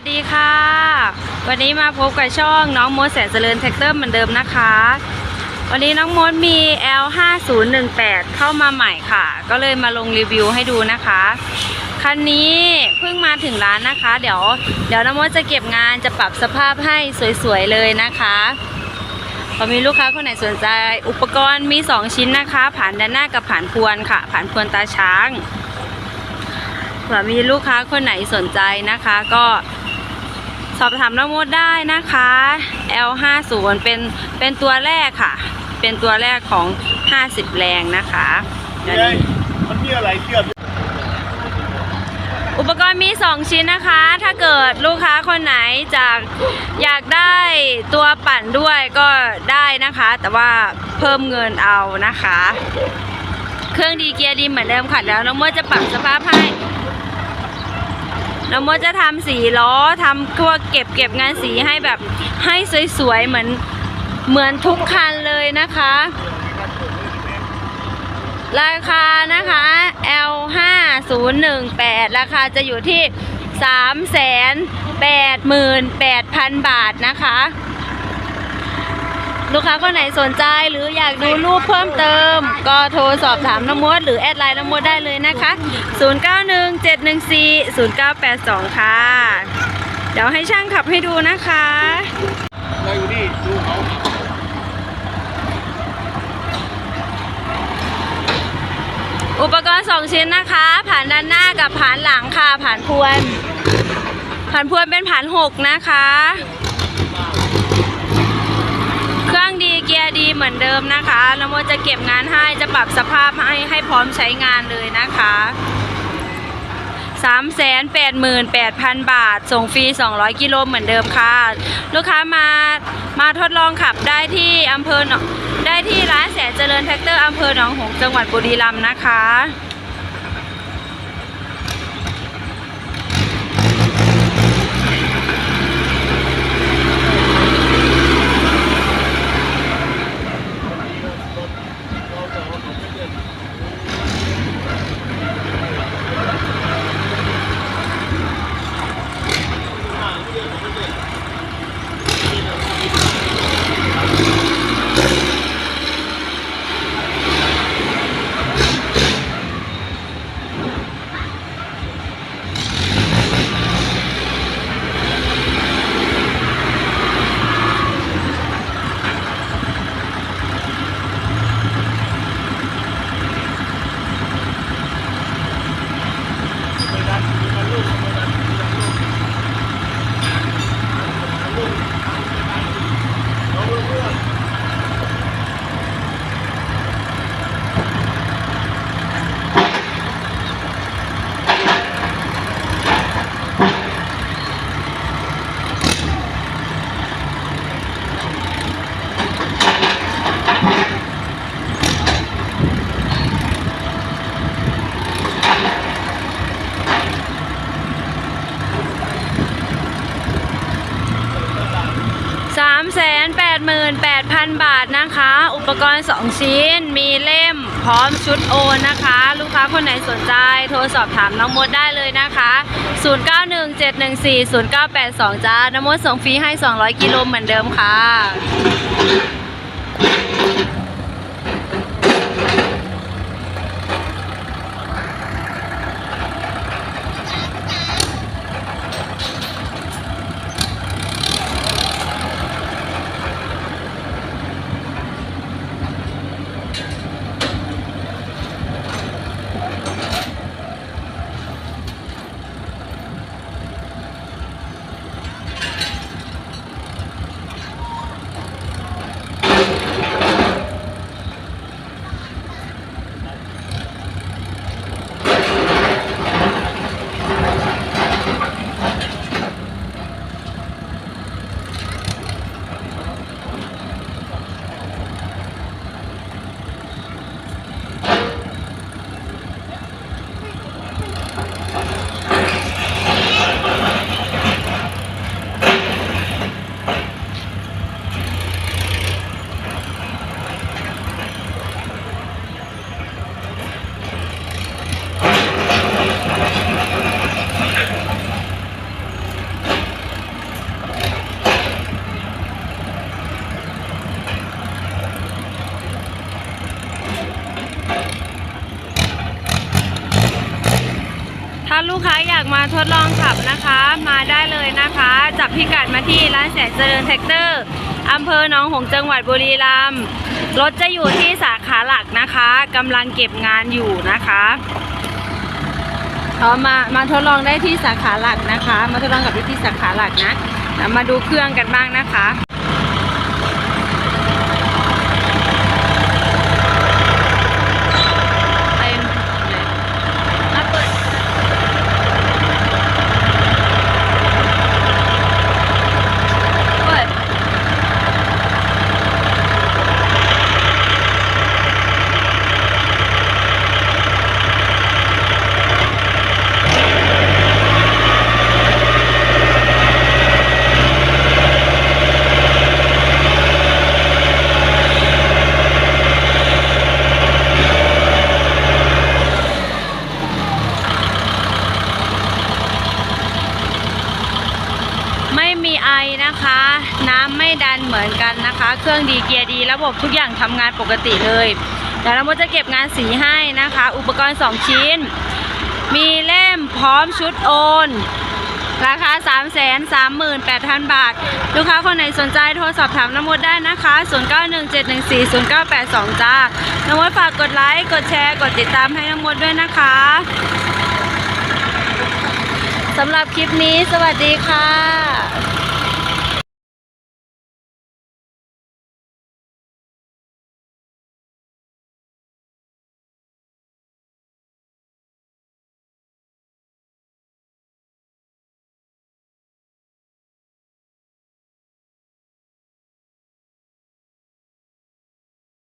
สดีค่ะ วันนี้มาพบกับช่องน้องโมดแสนเจริญแท็กเตอร์เหมือนเดิมนะคะ วันนี้น้องโมดมี L5018 เข้ามาใหม่ค่ะ ก็เลยมาลงรีวิวให้ดูนะคะ คันนี้เพิ่งมาถึงร้านนะคะ เดี๋ยวเดี๋ยวน้องโมดจะเก็บงานจะปรับสภาพให้สวยๆเลยนะคะพอมีลูกค้าคนไหนสนใจ อุปกรณ์มี 2 ชิ้นนะคะ ผ่านด้านหน้ากับผ่านพวนค่ะ ผ่านพวนตาช้างเผื่อมีลูกค้าคนไหนสนใจนะคะ ก็ สอบถามน้องมดได้นะคะ L50 เป็นเป็นตัวแรกค่ะ เป็นตัวแรกของ 50 แรงนะคะเดี๋ยวนี้มันมีอะไรเทียบอุปกรณ์มี 2 ชิ้นนะคะ ถ้าเกิดลูกค้าคนไหนจากอยากได้ตัวปั่นด้วยก็ได้นะคะ แต่ว่าเพิ่มเงินเอานะคะ เครื่องดีเกียร์ดีเหมือนเดิมค่ะแล้วน้องมดจะปรับสภาพให้ น้องมดจะทำสีล้อทำพวกเก็บเก็บงานสีให้แบบให้สวยๆเหมือนเหมือนทุกคันเลยนะคะ ราคานะคะ L 5 0 1 8ราคาจะอยู่ที่ 3 8 8 8 0 0 0 บาทนะคะ ลูกค้าคนไหนสนใจหรืออยากดูรูปเพิ่มเติม ก็โทรสอบถามน้ำมดหรือแอดไลน์น้ำมดได้เลยนะคะ 091714 0982 ค่ะ เดี๋ยวให้ช่างขับให้ดูนะคะเราอยู่นี่ดูเขาอุปกรณ์ 2 ชิ้นนะคะ ผ่านด้านหน้ากับผ่านหลังค่ะ ผ่านพวน ผ่านพวนเป็นผ่าน 6 นะคะ เครื่อง ดีเหมือนเดิมนะคะแล้ำโมจะเก็บงานให้จะปรับสภาพให้ให้พร้อมใช้งานเลยนะคะ3 8 8 0 0 0 บาท ส่งฟรี 200 กิโลเหมือนเดิมค่ะ ลูกค้ามามาทดลองขับได้ที่อำเภอได้ที่ร้านแสนเจริญแท็กเตอร์อำเภอหนองหงส์จังหวัดบุรีรัมย์นะคะ 3 8 8 0 0 0 บาทนะคะ อุปกรณ์ 2 ชิ้น มีเล่มพร้อมชุดโอนนะคะ ลูกค้าคนไหนสนใจ โทรสอบถามน้องมดได้เลยนะคะ 0917140982 จ้า น้องมดส่งฟรีให้ 200 กิโลเหมือนเดิมค่ะ ลูกค้าอยากมาทดลองขับนะคะ มาได้เลยนะคะจับพิกัดมาที่ร้านแสนเจริญแท็กเตอร์อำเภอหนองหงส์จังหวัดบุรีรัมย์รถจะอยู่ที่สาขาหลักนะคะกำลังเก็บงานอยู่นะคะเอามามาทดลองได้ที่สาขาหลักนะคะ มาทดลองกับที่สาขาหลักนะมาดูเครื่องกันบ้างนะคะ เต็มเลยมาเปิดเปิดไม่ มีไอนะคะ น้ำไม่ดันเหมือนกันนะคะ เครื่องดีเกียร์ดี ระบบทุกอย่างทำงานปกติเลยเดี๋ยวเราจะเก็บงานสีให้นะคะ อุปกรณ์ 2 ชิ้น มีเล่มพร้อมชุดโอนราคา 3 3 8 0 0 0 บาท ลูกค้าคนไหนสนใจโทรสอบถามน้ำมดได้นะคะ 0917140982 จ้า น้ำมดฝากกดไลค์ กดแชร์ กดติดตามให้น้ำมดด้วยนะคะสำหรับคลิปนี้สวัสดีค่ะ